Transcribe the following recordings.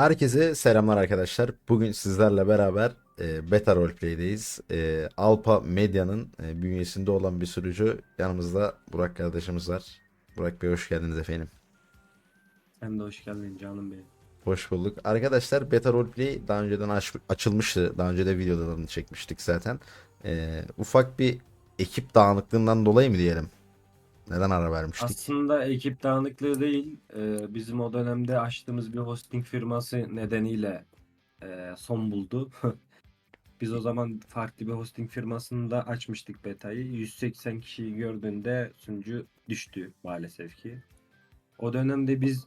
Herkese selamlar arkadaşlar. Bugün sizlerle beraber e, Beta Roleplay'deyiz. E, Alpa Medya'nın e, bünyesinde olan bir sürücü. Yanımızda Burak kardeşimiz var. Burak Bey hoş geldiniz efendim. Sen de hoş geldin canım benim. Hoş bulduk. Arkadaşlar Beta Roleplay daha önceden aç- açılmıştı. Daha önce de videolarını çekmiştik zaten. E, ufak bir ekip dağınıklığından dolayı mı diyelim? Neden ara vermiştik? Aslında ekip dağınıklığı değil, e, bizim o dönemde açtığımız bir hosting firması nedeniyle e, son buldu. Biz o zaman farklı bir hosting firmasında açmıştık betayı. 180 kişiyi gördüğünde sunucu düştü maalesef ki. O dönemde biz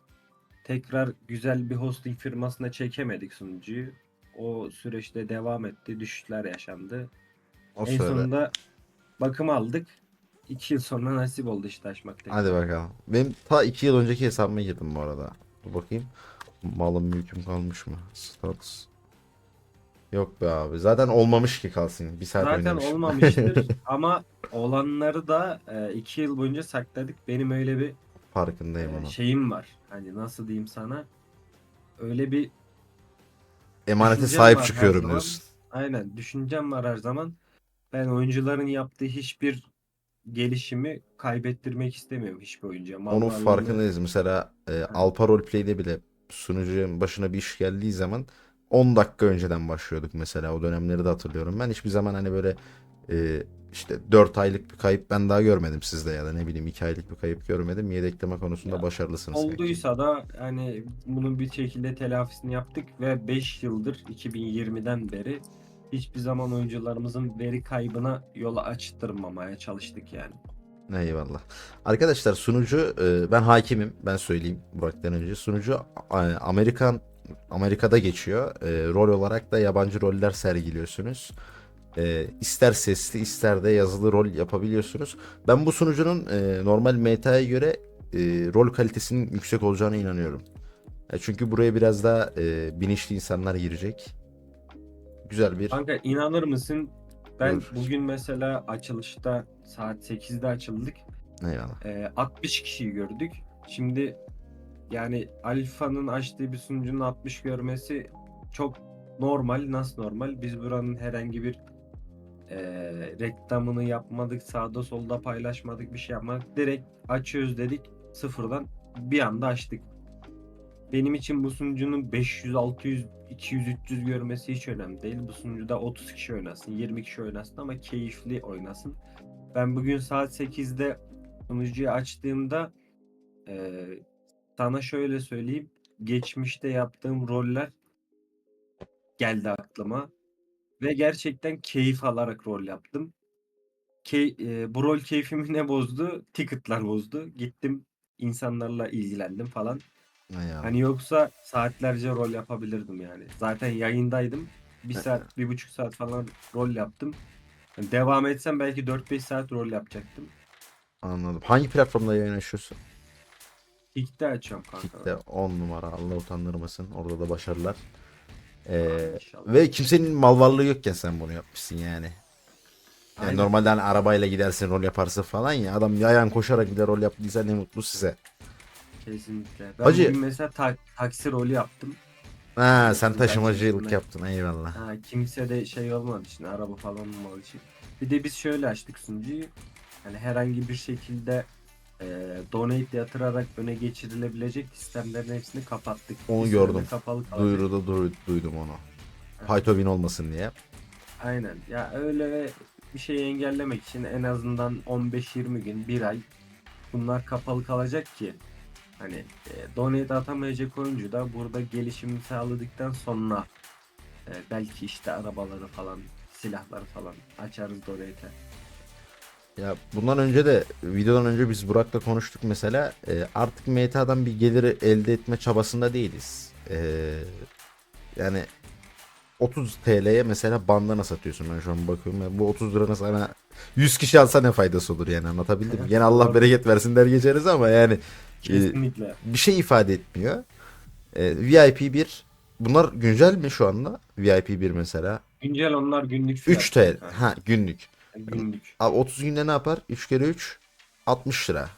tekrar güzel bir hosting firmasına çekemedik sunucuyu. O süreçte devam etti, düşüşler yaşandı. O en sırada. sonunda bakım aldık. 2 yıl sonra nasip oldu işte açmak. Hadi bakalım. Benim ta 2 yıl önceki hesabıma girdim bu arada. Dur bakayım. Malım mülküm kalmış mı? Status. Yok be abi. Zaten olmamış ki kalsın. Bir saat Zaten oynamışım. olmamıştır ama olanları da 2 yıl boyunca sakladık. Benim öyle bir Farkındayım e, onun. şeyim var. Hani nasıl diyeyim sana? Öyle bir Emanete düşüncem sahip var her çıkıyorum zaman. diyorsun. aynen düşüncem var her zaman. Ben oyuncuların yaptığı hiçbir gelişimi kaybettirmek istemiyorum hiçbir oyuncuya. Mal Onun varlığını- farkındayız. Mesela e, Alpa Roleplay'de bile sunucunun başına bir iş geldiği zaman 10 dakika önceden başlıyorduk mesela. O dönemleri de hatırlıyorum. Ben hiçbir zaman hani böyle e, işte 4 aylık bir kayıp ben daha görmedim sizde ya da ne bileyim 2 aylık bir kayıp görmedim. Yedekleme konusunda Ya, başarılısınız. sanki. Olduysa da hani bunun bir şekilde telafisini yaptık ve 5 yıldır 2020'den beri hiçbir zaman oyuncularımızın veri kaybına yol açtırmamaya çalıştık yani. Eyvallah. Arkadaşlar sunucu e, ben hakimim ben söyleyeyim Burak'tan önce. Sunucu e, Amerikan Amerika'da geçiyor. E, rol olarak da yabancı roller sergiliyorsunuz. E, ister sesli ister de yazılı rol yapabiliyorsunuz. Ben bu sunucunun normal meta'ya göre rol kalitesinin yüksek olacağına inanıyorum. Çünkü buraya biraz daha e, bilinçli insanlar girecek. Güzel bir Kanka inanır mısın? Ben Buyur. bugün mesela açılışta saat 8'de açıldık. eyvallah. Ee, 60 kişiyi gördük. Şimdi yani Alfa'nın açtığı bir sunucunun 60 görmesi çok normal. Nasıl normal? Biz buranın herhangi bir e, reklamını yapmadık. Sağda solda paylaşmadık. Bir şey yapmadık. Direkt açıyoruz dedik. Sıfırdan bir anda açtık. Benim için bu sunucunun 500, 600, 200, 300 görmesi hiç önemli değil. Bu sunucuda 30 kişi oynasın, 20 kişi oynasın ama keyifli oynasın. Ben bugün saat 8'de sunucuyu açtığımda eee, sana şöyle söyleyeyim. Geçmişte yaptığım roller geldi aklıma. Ve gerçekten keyif alarak rol yaptım. Key, eee, bu rol keyfimi ne bozdu? Ticket'lar bozdu. Gittim insanlarla ilgilendim falan. Eyvallah. Hani yoksa saatlerce rol yapabilirdim yani. Zaten yayındaydım. Bir saat, bir buçuk saat falan rol yaptım. Yani devam etsem belki 4-5 saat rol yapacaktım. Anladım. Hangi platformda yayın açıyorsun? Kick'te açıyorum kanka. Kick'te 10 numara Allah utandırmasın. Orada da başarılar. Ee, İnşallah. ve kimsenin mal varlığı yokken sen bunu yapmışsın yani. Yani Aynen. normalde hani arabayla gidersin rol yaparsın falan ya. Adam yayan koşarak gider rol yaptıysa ne mutlu size. Kesinlikle. Ben Hacı- bugün mesela ta- taksi rolü yaptım. Ha sen taşımacılık yaptın eyvallah. Ha, kimse de şey olmadı için araba falan olmadığı için. Bir de biz şöyle açtık sunucuyu. Hani herhangi bir şekilde e, donate yatırarak öne geçirilebilecek sistemlerin hepsini kapattık. Onu gördüm. Kapalı kalacak. Duyuruda du- duydum onu. Haytobin olmasın diye. Aynen. Ya öyle bir şeyi engellemek için en azından 15-20 gün, bir ay bunlar kapalı kalacak ki hani e, donate atamayacak oyuncu da burada gelişimi sağladıktan sonra e, belki işte arabaları falan, silahları falan açarız donate'e. Ya bundan önce de videodan önce biz Burak'la konuştuk mesela. Ee, artık meta'dan bir geliri elde etme çabasında değiliz. Ee, yani 30 TL'ye mesela bandana satıyorsun ben şu an bakıyorum. Ya bu 30 liranın sana 100 kişi alsa ne faydası olur yani anlatabildim mi? Gene Allah bereket versin der geçeriz ama yani e, Kesinlikle. bir şey ifade etmiyor. Ee, VIP 1 bunlar güncel mi şu anda? VIP 1 mesela. Güncel onlar günlük 3 fiyat TL. kanka. Ha günlük. Günlük. Abi 30 günde ne yapar? 3 kere 3 60 lira.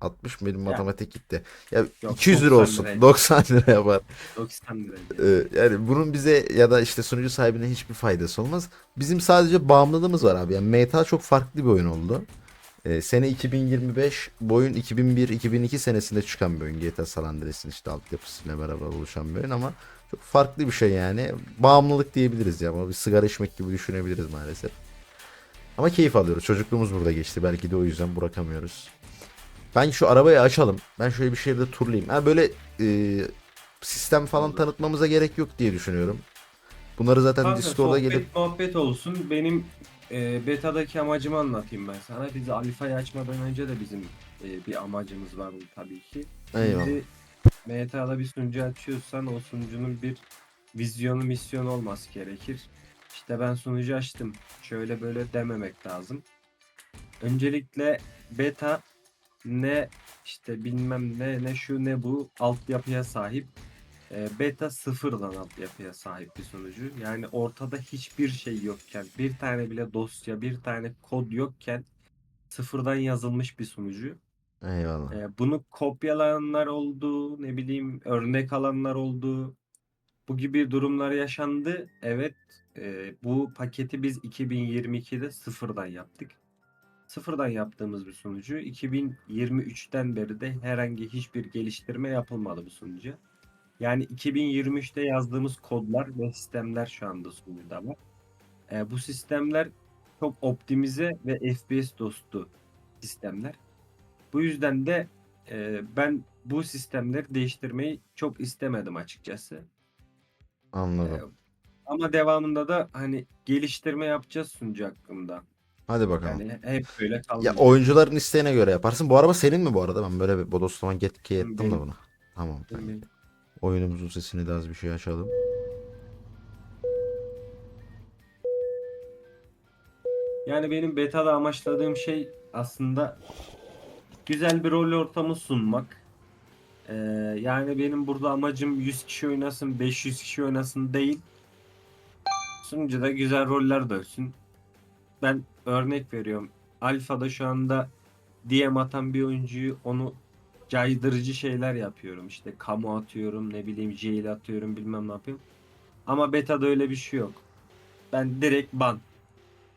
60 benim matematik gitti. Ya Yok, 200 lira 90 olsun. liraydı. 90 lira yapar. 90 lira. Ee, yani bunun bize ya da işte sunucu sahibine hiçbir faydası olmaz. Bizim sadece bağımlılığımız var abi. Yani Meta çok farklı bir oyun oldu. Ee, sene 2025, bu oyun 2001-2002 senesinde çıkan bir oyun. GTA San Andreas'in işte altyapısıyla beraber oluşan bir oyun ama çok farklı bir şey yani. Bağımlılık diyebiliriz ya ama bir sigara içmek gibi düşünebiliriz maalesef. Ama keyif alıyoruz. Çocukluğumuz burada geçti. Belki de o yüzden bırakamıyoruz. Ben şu arabayı açalım. Ben şöyle bir şehirde turlayayım. Ha böyle e, sistem falan tanıtmamıza gerek yok diye düşünüyorum. Bunları zaten Kanka, Discord'a sohbet, gelip muhabbet olsun. Benim e, beta'daki amacımı anlatayım ben sana. Biz alfayı açmadan önce de bizim e, bir amacımız vardı tabii ki. Eyvallah. Şimdi meta'da bir sunucu açıyorsan o sunucunun bir vizyonu misyonu olması gerekir. İşte ben sunucu açtım. Şöyle böyle dememek lazım. Öncelikle beta ne işte bilmem ne ne şu ne bu altyapıya sahip. E, beta sıfırdan altyapıya sahip bir sunucu. Yani ortada hiçbir şey yokken, bir tane bile dosya, bir tane kod yokken sıfırdan yazılmış bir sunucu. Eyvallah. E, bunu kopyalayanlar oldu, ne bileyim örnek alanlar oldu. Bu gibi durumlar yaşandı. Evet, e, bu paketi biz 2022'de sıfırdan yaptık. Sıfırdan yaptığımız bir sunucu. 2023'ten beri de herhangi hiçbir geliştirme yapılmadı bu sunucuya. Yani 2023'te yazdığımız kodlar ve sistemler şu anda sunucuda var. E, bu sistemler çok optimize ve FPS dostu sistemler. Bu yüzden de e, ben bu sistemleri değiştirmeyi çok istemedim açıkçası. E, Anladım. ama devamında da hani geliştirme yapacağız sunucu hakkında. Hadi bakalım. Yani hep böyle Ya kalmayacak. oyuncuların isteğine göre yaparsın. Bu araba senin mi bu arada? Ben böyle bir bodoslama get key ettim de bunu. Tamam. Benim. Oyunumuzun sesini de az bir şey açalım. Yani benim beta'da amaçladığım şey aslında güzel bir rol ortamı sunmak. Ee, yani benim burada amacım 100 kişi oynasın, 500 kişi oynasın değil. Sunucuda güzel roller dönsün. Ben örnek veriyorum. Alfa'da şu anda DM atan bir oyuncuyu onu caydırıcı şeyler yapıyorum. İşte kamu atıyorum, ne bileyim jail atıyorum, bilmem ne yapıyorum. Ama beta'da öyle bir şey yok. Ben direkt ban.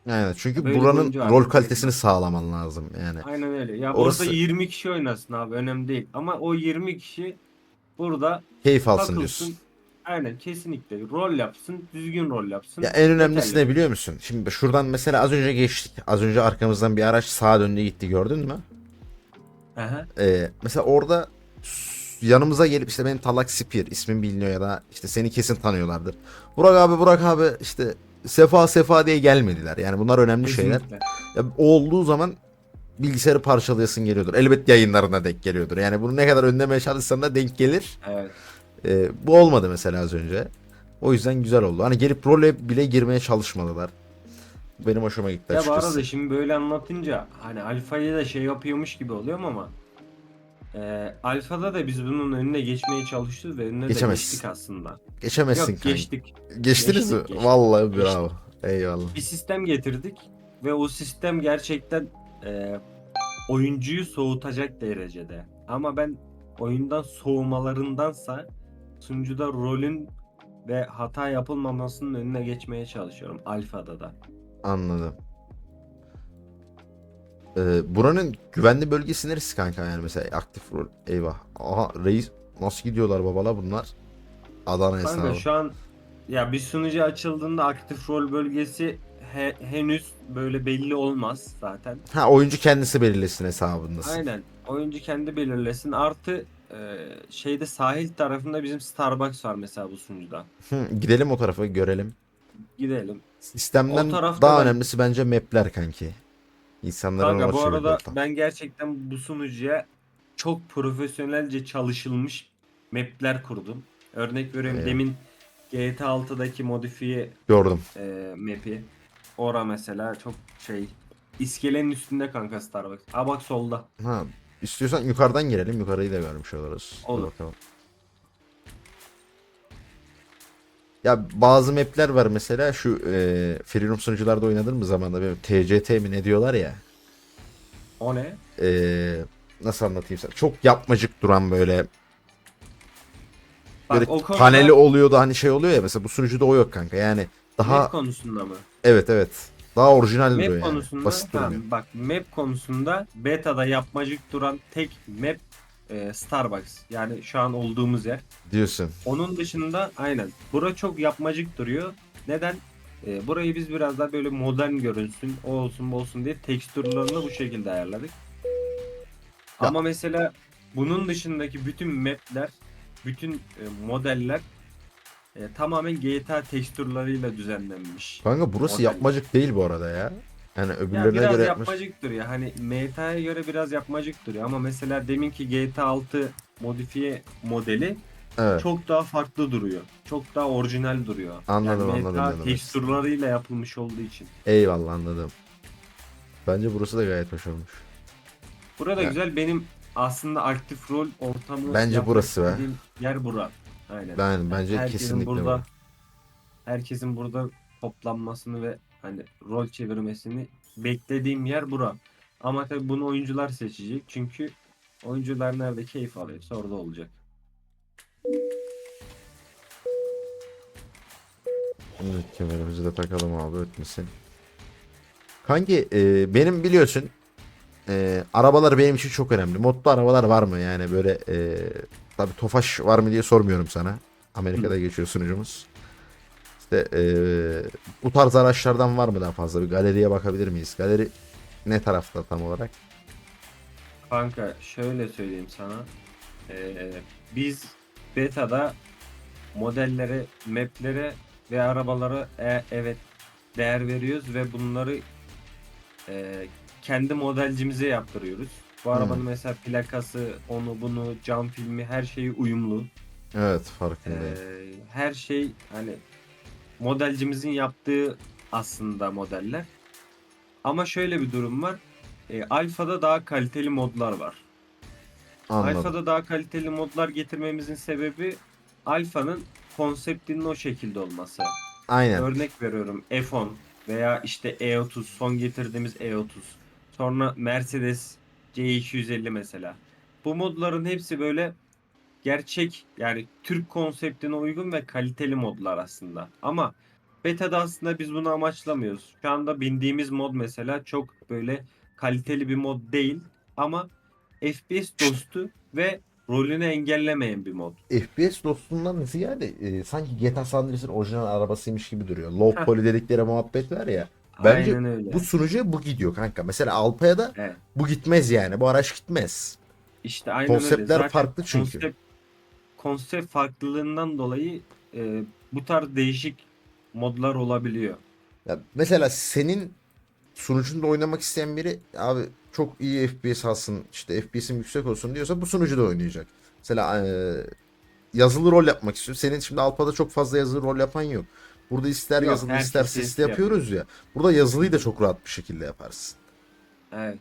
Yani çünkü Böyle buranın oyuncu rol kalitesini sağlaman lazım yani. Aynen öyle. Ya Orası- burada 20 kişi oynasın abi önemli değil. Ama o 20 kişi burada Keyif alsın takılsın. diyorsun. Aynen kesinlikle. Rol yapsın, düzgün rol yapsın. Ya en önemlisi Yeterli. ne biliyor musun? Şimdi şuradan mesela az önce geçtik. Az önce arkamızdan bir araç sağa döndü gitti gördün mü? Aha. Ee, mesela orada yanımıza gelip işte benim Talak Spir ismim biliniyor ya da işte seni kesin tanıyorlardır. Burak abi Burak abi işte Sefa Sefa diye gelmediler. Yani bunlar önemli şeyler. Kesinlikle. Ya, o olduğu zaman bilgisayarı parçalayasın geliyordur. Elbet yayınlarına denk geliyordur. Yani bunu ne kadar önlemeye çalışsan da denk gelir. Evet. Ee, bu olmadı mesela az önce. O yüzden güzel oldu. Hani gelip role bile girmeye çalışmadılar. Benim hoşuma gitti Ya bu açıkçası. arada şimdi böyle anlatınca hani alfayı da şey yapıyormuş gibi oluyorum ama e, alfada da biz bunun önüne geçmeye çalıştık ve önüne de Geçemezsin. geçtik aslında. Geçemezsin Yok kanka. geçtik. Geçtiniz mi? Geçtik, geçtik. Vallahi bravo. Eyvallah. bir sistem getirdik ve o sistem gerçekten e, oyuncuyu soğutacak derecede. Ama ben oyundan soğumalarındansa sunucuda rolün ve hata yapılmamasının önüne geçmeye çalışıyorum alfada da. Anladım. Ee, buranın güvenli bölgesi neresi kanka yani mesela aktif rol. Eyvah. Aha reis nasıl gidiyorlar babala bunlar? Adana Kanka şu an ya bir sunucu açıldığında aktif rol bölgesi he- henüz böyle belli olmaz zaten. Ha oyuncu kendisi belirlesin hesabındasın. Aynen. Oyuncu kendi belirlesin. Artı e, şeyde sahil tarafında bizim Starbucks var mesela bu sunucuda. Hı, gidelim o tarafa görelim. Gidelim. Sistemden O tarafta daha ben- önemlisi bence mapler kanki. İnsanların Kanka bu arada maplerle. ben gerçekten bu sunucuya çok profesyonelce çalışılmış mapler kurdum. Örnek veriyorum Eyvallah. demin GTA 6'daki modifiye gördüm. e, map'i. Ora mesela çok şey iskelenin üstünde kanka Starbucks. Ha bak solda. Ha istiyorsan yukarıdan girelim. Yukarıyı da görmüş oluruz. Dur Olur. bakalım. Ya bazı mapler var mesela şu e, Freedom sunucularda oynadın mı zamanında böyle TCT mi ne diyorlar ya. O ne? E, nasıl anlatayım sana? Çok yapmacık duran böyle Bak böyle o konuda paneli oluyordu hani şey oluyor ya mesela bu sunucuda o yok kanka. Yani daha map konusunda mı? evet evet. Daha orijinal duruyor Map yani. konusunda Basit tamam, durmuyor. bak map konusunda beta'da yapmacık duran tek map e, Starbucks. Yani şu an olduğumuz yer. Diyorsun. Onun dışında aynen. Bura çok yapmacık duruyor. Neden? E, burayı biz biraz daha böyle modern görünsün, o olsun bu olsun diye tekstürlerini bu şekilde ayarladık. Ya- Ama mesela bunun dışındaki bütün mapler, bütün e, modeller e, tamamen GTA tekstürleriyle düzenlenmiş. Kanka burası Model. yapmacık değil bu arada ya. Yani Ya öbürlerine biraz göre yapmış. yapmacık duruyor. Hani MTA'ya göre biraz yapmacık duruyor ama mesela deminki GTA 6 modifiye modeli Evet. çok daha farklı duruyor. Çok daha orijinal duruyor. Anladım, yani anladım, anladım. tekstürleriyle yapılmış olduğu için. Eyvallah anladım. Bence burası da gayet hoş olmuş. Burada Ya. güzel benim aslında aktif rol ortamı Bence yapmak burası be. istediğim yer bura. Aynen. Ben bence herkesin kesinlikle burada bu. herkesin burada toplanmasını ve hani rol çevirmesini beklediğim yer bura. Ama tabii bunu oyuncular seçecek. Çünkü oyuncular nerede keyif alıyorsa orada olacak. Evet kemerimizi de takalım abi ötmesin. Kanki e, benim biliyorsun e, arabalar benim için çok önemli. Modlu arabalar var mı yani böyle e, tabi Tofaş var mı diye sormuyorum sana. Amerika'da geçiyor sunucumuz. İşte e, bu tarz araçlardan var mı daha fazla? Bir galeriye bakabilir miyiz? Galeri ne tarafta tam olarak? Kanka şöyle söyleyeyim sana. Ee, biz beta'da modellere, maplere ve arabalara e- evet değer veriyoruz ve bunları e, kendi modelcimize yaptırıyoruz. Bu Hmm. arabanın mesela plakası, onu bunu, cam filmi her şeyi uyumlu. Evet farkındayım. Ee, her şey hani modelcimizin yaptığı aslında modeller. Ama şöyle bir durum var. Ee, Alfa'da daha kaliteli modlar var. Anladım. Alfa'da daha kaliteli modlar getirmemizin sebebi Alfa'nın konseptinin o şekilde olması. Aynen. Örnek veriyorum F10 veya işte E30 son getirdiğimiz E30. Sonra Mercedes C250 mesela. Bu modların hepsi böyle gerçek yani Türk konseptine uygun ve kaliteli modlar aslında. Ama beta'da aslında biz bunu amaçlamıyoruz. Şu anda bindiğimiz mod mesela çok böyle kaliteli bir mod değil ama FPS dostu ve rolünü engellemeyen bir mod. FPS dostundan ziyade e, sanki GTA San Andreas'ın orijinal arabasıymış gibi duruyor. Low poly dedikleri muhabbet var ya. Bence Aynen öyle. Bu sunucuya bu gidiyor kanka. Mesela Alpa'ya da Evet. bu gitmez yani. Bu araç gitmez. İşte aynen öyle. Konseptler Zaten farklı çünkü. Konsept, konsept farklılığından dolayı e, bu tarz değişik modlar olabiliyor. Ya mesela senin sunucunda oynamak isteyen biri abi çok iyi FPS alsın işte FPS'im yüksek olsun diyorsa bu sunucuda oynayacak. Mesela e, yazılı rol yapmak istiyor. Senin şimdi Alpa'da çok fazla yazılı rol yapan yok. Burada ister Yok, yazılı herkes ister sesli sesli yapıyoruz ya. Burada yazılıyı da çok rahat bir şekilde yaparsın. Evet.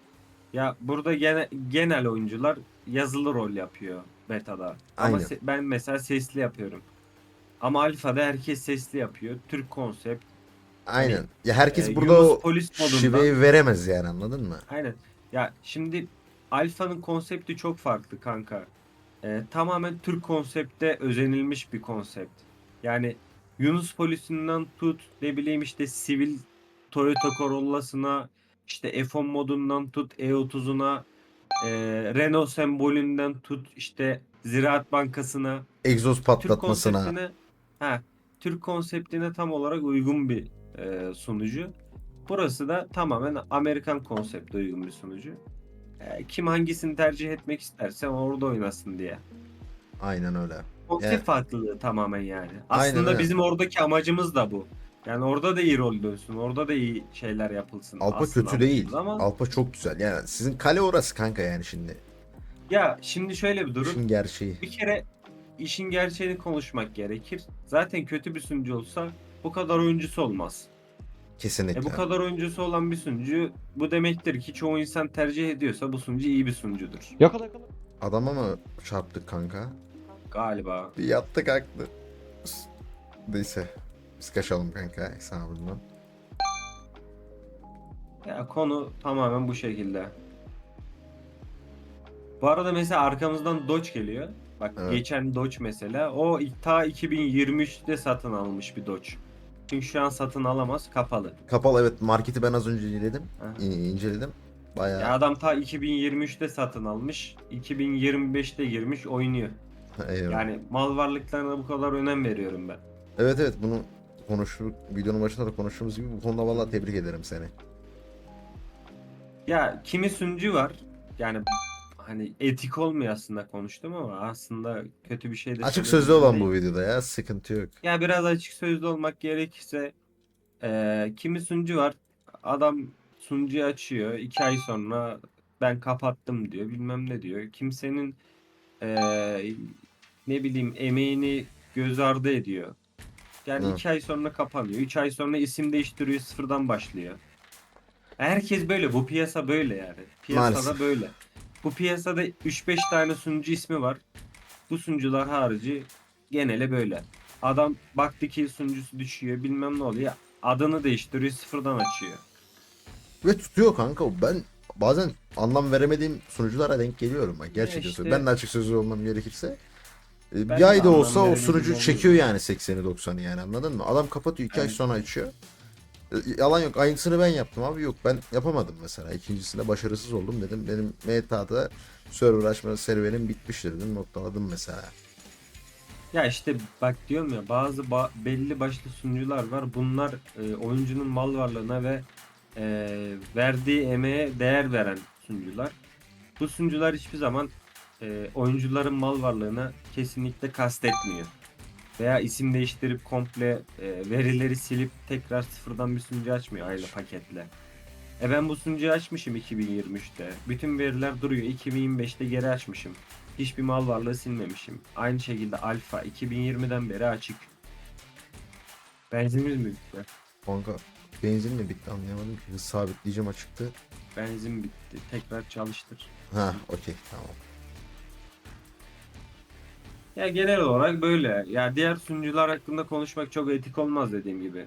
Ya burada gene, genel oyuncular yazılı rol yapıyor beta'da. Ama Aynen. se- ben mesela sesli yapıyorum. Ama alfada herkes sesli yapıyor. Türk konsept. Aynen. Ya herkes e, burada Yunus o polis modunda. şiveyi veremez yani anladın mı? Aynen. Ya şimdi Alfa'nın konsepti çok farklı kanka. Ee, tamamen Türk konsepte özenilmiş bir konsept. Yani Yunus polisinden tut ne bileyim işte sivil Toyota Corolla'sına işte F10 modundan tut E30'una e, Renault sembolünden tut işte Ziraat Bankası'na Egzoz Türk patlatmasına. konseptine ha Türk konseptine tam olarak uygun bir e, sunucu. Burası da tamamen Amerikan konsepte uygun bir sunucu. E, kim hangisini tercih etmek isterse orada oynasın diye. Aynen öyle. Konsept Yani- farklılığı tamamen yani. Aynen Aslında öyle. bizim oradaki amacımız da bu. Yani orada da iyi rol dönsün. Orada da iyi şeyler yapılsın. Alpa aslında kötü değil. Ama Alpa çok güzel. Yani sizin kale orası kanka yani şimdi. ya şimdi şöyle bir durum. İşin gerçeği. Bir kere işin gerçeğini konuşmak gerekir. Zaten kötü bir sunucu olsa bu kadar oyuncusu olmaz. Kesinlikle. E bu kadar oyuncusu olan bir sunucu bu demektir ki çoğu insan tercih ediyorsa bu sunucu iyi bir sunucudur. Yakala yakala. Adama mı çarptık kanka? Galiba. Bir yattı kalktı. Neyse. Biz kaçalım kanka hesabından. Ya konu tamamen bu şekilde. Bu arada mesela arkamızdan Dodge geliyor. Bak Evet. geçen Dodge mesela o ta 2023'te satın alınmış bir Dodge. Çünkü şu an satın alamaz kapalı. Kapalı evet marketi ben az önce inceledim. Aha. İnceledim. Bayağı Ya adam ta 2023'te satın almış. 2025'te girmiş oynuyor. Eyvallah. Yani mal varlıklarına bu kadar önem veriyorum ben. Evet evet bunu konuştuk. Videonun başında da konuştuğumuz gibi bu konuda vallahi tebrik ederim seni. Ya kimi sunucu var. Yani hani etik olmuyor aslında konuştum ama aslında kötü bir şey de Açık sözlü olan değil. bu videoda ya sıkıntı yok. Ya biraz açık sözlü olmak gerekirse eee, kimi sunucu var. Adam sunucuyu açıyor. iki ay sonra ben kapattım diyor. Bilmem ne diyor. Kimsenin eee, ne bileyim emeğini göz ardı ediyor. Yani Evet. iki ay sonra kapanıyor. Üç ay sonra isim değiştiriyor. Sıfırdan başlıyor. Herkes böyle. Bu piyasa böyle yani. Piyasada Maalesef. böyle. Bu piyasada 3-5 tane sunucu ismi var. Bu sunucular harici genele böyle. Adam baktı ki sunucusu düşüyor bilmem ne oluyor. Adını değiştiriyor sıfırdan açıyor. Ve tutuyor kanka. Ben bazen anlam veremediğim sunuculara denk geliyorum. Gerçekten işte- söylüyorum. Ben de açık sözlü olmam gerekirse. E, Ben Bir ay da olsa o sunucu çekiyor yani 80'i 90'ı yani anladın mı? Adam kapatıyor 2 ay sonra açıyor. E, Yalan yok. Aynısını ben yaptım abi. Yok ben yapamadım mesela. İkincisinde başarısız oldum dedim. Benim meta'da server açma serüvenim bitmiştir dedim. Noktaladım mesela. Ya işte bak diyorum ya bazı ba- belli başlı sunucular var. Bunlar e, oyuncunun mal varlığına ve e, verdiği emeğe değer veren sunucular. Bu sunucular hiçbir zaman e, oyuncuların mal varlığına kesinlikle kastetmiyor. Veya isim değiştirip komple e, verileri silip tekrar sıfırdan bir sunucu açmıyor aynı paketle. E ben bu sunucuyu açmışım 2023'te. Bütün veriler duruyor. 2025'te geri açmışım. Hiçbir mal varlığı silmemişim. Aynı şekilde alfa 2020'den beri açık. Benzinimiz mi bitti? Kanka benzin mi bitti anlayamadım ki. Hız sabitleyicim açıktı. Benzin bitti. Tekrar çalıştır. Ha okey tamam. Ya genel olarak böyle. Ya diğer sunucular hakkında konuşmak çok etik olmaz dediğim gibi.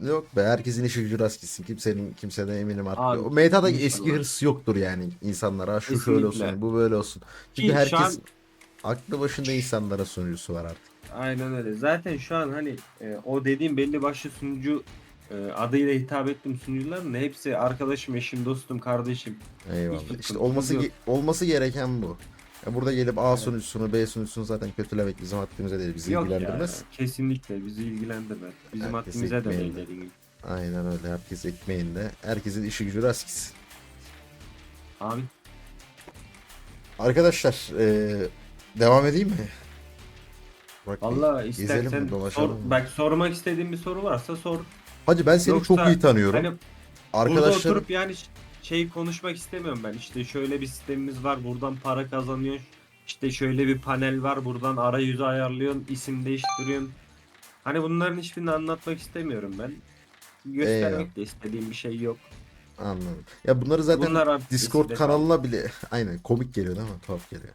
Yok be herkesin işi gücü rast gitsin. Kimsenin kimseden eminim artık. Abi, o meta'da inşallah. eski hırs yoktur yani insanlara. Şu şöyle Kesinlikle. olsun, bu böyle olsun. Çünkü Ki şu herkes an- aklı başında insanlara sunucusu var artık. Aynen öyle. Zaten şu an hani e, o dediğim belli başlı sunucu e, adıyla hitap ettiğim sunucuların hepsi arkadaşım, eşim, dostum, kardeşim. Eyvallah. Hiçbir İşte sıkıntımız olması yok. ge- olması gereken bu. Ya burada gelip A sunucusunu, B sunucusunu zaten kötülemek bizim haddimize değil, bizi Yok ilgilendirmez. ya. Kesinlikle bizi ilgilendirmez. Bizim Herkes haddimize de değil gibi. Aynen öyle. Herkes ekmeğinde. Herkesin işi gücü rast gitsin. Abi Arkadaşlar eee, devam edeyim mi? Burak Bey, Vallahi gezelim mi, istersen sor, dolaşalım mı? bak sormak istediğin bir soru varsa sor. Hacı ben seni Yoksa çok iyi tanıyorum. Hani burada Arkadaşlar oturup yani ş- şey konuşmak istemiyorum ben. İşte şöyle bir sistemimiz var. Buradan para kazanıyorsun. İşte şöyle bir panel var. Buradan arayüzü ayarlıyorsun. isim değiştiriyorsun. Hani bunların hiçbirini anlatmak istemiyorum ben. Göstermek Eyvallah. de istediğim bir şey yok. anladım. Ya bunları zaten Bunlar artık Discord eskide kanalına bile aynen komik geliyor değil mi? Tuhaf geliyor.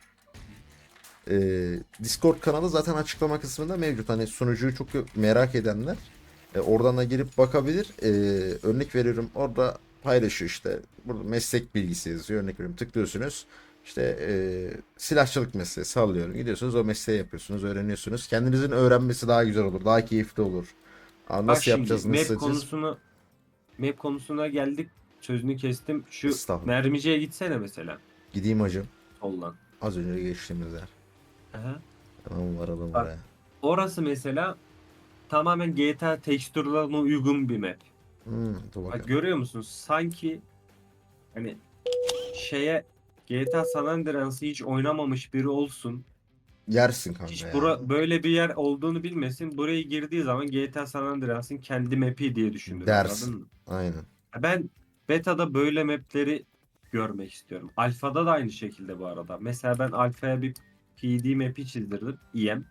Ee, Discord kanalı zaten açıklama kısmında mevcut. Hani sunucuyu çok merak edenler e, oradan da girip bakabilir. Ee, örnek veriyorum orada paylaşıyor işte. Burada meslek bilgisi yazıyor. Örnek veriyorum tıklıyorsunuz. İşte e, silahçılık mesleği sallıyorum. Gidiyorsunuz o mesleği yapıyorsunuz, öğreniyorsunuz. Kendinizin öğrenmesi daha güzel olur, daha keyifli olur. Aa, Bak nasıl şimdi yapacağız, nasıl map edeceğiz? konusunu map konusuna geldik. Sözünü kestim. Şu Estağfurullah. mermiciye gitsene mesela. Gideyim hacım. Soldan. Az önce geçtiğimiz yer. Aha. Tamam varalım Bak. oraya. Orası mesela tamamen GTA tekstürlerine uygun bir map. Hmm, dur Bak görüyor musun? Sanki hani şeye GTA San Andreas'ı hiç oynamamış biri olsun. Yersin kanka Hiç ya. bura, böyle bir yer olduğunu bilmesin. Buraya girdiği zaman GTA San Andreas'ın kendi map'i diye düşünür. Dersin. anladın mı? Aynen. Ben beta'da böyle map'leri görmek istiyorum. Alfa'da da aynı şekilde bu arada. Mesela ben Alfa'ya bir PD map'i çizdirdim. EM.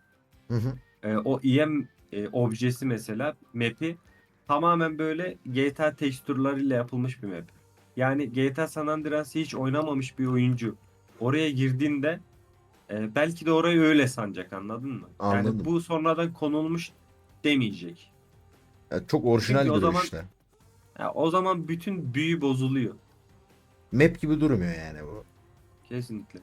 Hı hı. Ee, o EM e, objesi mesela map'i tamamen böyle GTA tekstürleriyle yapılmış bir map. Yani GTA San Andreas'ı hiç oynamamış bir oyuncu oraya girdiğinde e, belki de orayı öyle sanacak anladın mı? Anladım. Yani bu sonradan konulmuş demeyecek. Ya çok orijinal Çünkü o duruyor zaman- işte. Ya, o zaman bütün büyü bozuluyor. Map gibi durmuyor yani bu. Kesinlikle.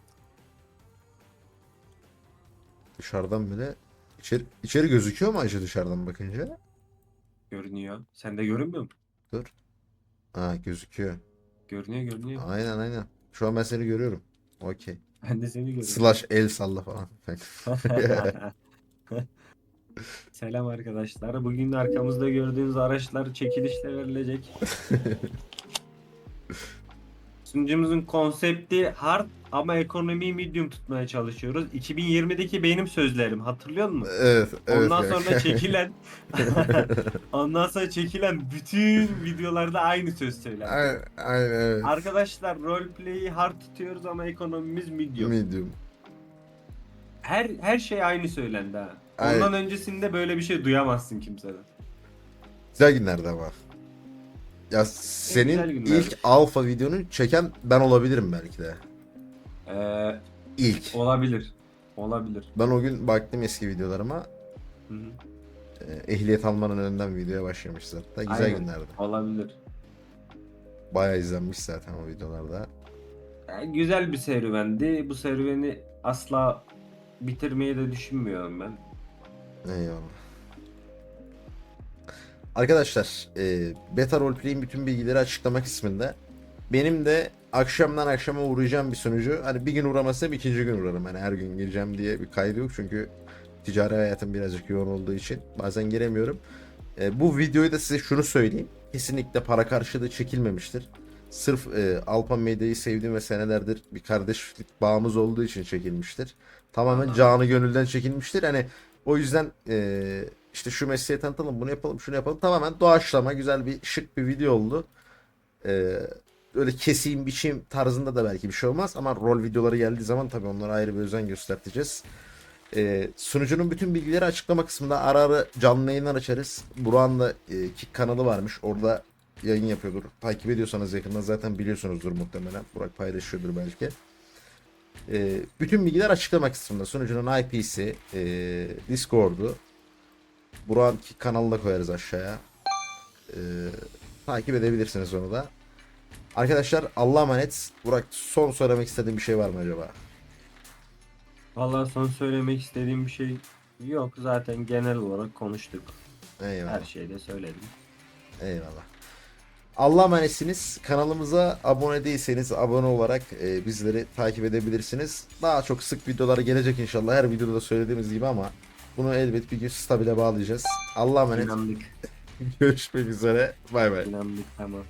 Dışarıdan bile içeri, içeri gözüküyor mu acı dışarıdan bakınca? Görünüyor. Sen de görünmüyor mu? Ha gözüküyor. Görünüyor görünüyor. Aynen aynen. Şu an ben seni görüyorum. Okey. Ben de seni görüyorum. Slash el salla falan. Selam arkadaşlar. Bugün arkamızda gördüğünüz araçlar çekilişle verilecek. Sunucumuzun konsepti hard ama ekonomiyi medium tutmaya çalışıyoruz. 2020'deki benim sözlerim hatırlıyor musun? evet, evet. Ondan sonra çekilen ondan sonra çekilen bütün videolarda aynı söz söyler. Aynen, aynen evet. Arkadaşlar roleplay'i hard tutuyoruz ama ekonomimiz medium. Medium. Her her şey aynı söylendi ha. Aynen. Ondan öncesinde böyle bir şey duyamazsın kimseden. Güzel günlerdi ama. Ya güzel senin ilk alfa videonu çeken ben olabilirim belki de. Ee, İlk. olabilir. Olabilir. Ben o gün baktım eski videolarıma. Hı hı. e, Ehliyet almanın önünden videoya başlamış zaten. Güzel Aynen. günlerdi. Olabilir. Bayağı izlenmiş zaten o videolarda. Yani güzel bir serüvendi. Bu serüveni asla bitirmeyi de düşünmüyorum ben. Eyvallah. Arkadaşlar, e, Beta Roleplay'in bütün bilgileri açıklama kısmında. Benim de akşamdan akşama uğrayacağım bir sunucu. Hani bir gün uğramasam ikinci gün uğrarım. Hani her gün gireceğim diye bir kaydı yok çünkü ticari hayatım birazcık yoğun olduğu için bazen giremiyorum. E, bu videoyu da size şunu söyleyeyim. Kesinlikle para karşılığı çekilmemiştir. Sırf e, Alpa Medya'yı sevdiğim ve senelerdir bir kardeşlik bağımız olduğu için çekilmiştir. Tamamen canı gönülden çekilmiştir. Hani o yüzden e, işte şu mesleği tanıtalım, bunu yapalım, şunu yapalım. Tamamen doğaçlama güzel bir şık bir video oldu. E, öyle keseyim biçeyim tarzında da belki bir şey olmaz ama rol videoları geldiği zaman tabii onlara ayrı bir özen göstereceğiz. E, sunucunun bütün bilgileri açıklama kısmında ara ara canlı yayınlar açarız. Burak'ın da e, Kick kanalı varmış. Orada yayın yapıyordur. Takip ediyorsanız yakından zaten biliyorsunuzdur muhtemelen. Burak paylaşıyordur belki. E, bütün bilgiler açıklama kısmında. Sunucunun IP'si, e, Discord'u. Burak'ın Kick kanalını da koyarız aşağıya. E, takip edebilirsiniz onu da. Arkadaşlar Allah'a emanet. Burak son söylemek istediğin bir şey var mı acaba? Vallahi son söylemek istediğim bir şey yok. Zaten genel olarak konuştuk. Eyvallah. Her şeyi de söyledim. Eyvallah. Allah'a emanetsiniz. Kanalımıza abone değilseniz abone olarak e, bizleri takip edebilirsiniz. Daha çok sık videolar gelecek inşallah. Her videoda da söylediğimiz gibi ama bunu elbet bir gün stabile bağlayacağız. Allah'a emanet. İnandık. Görüşmek üzere. Bay bay. İnandık tamam.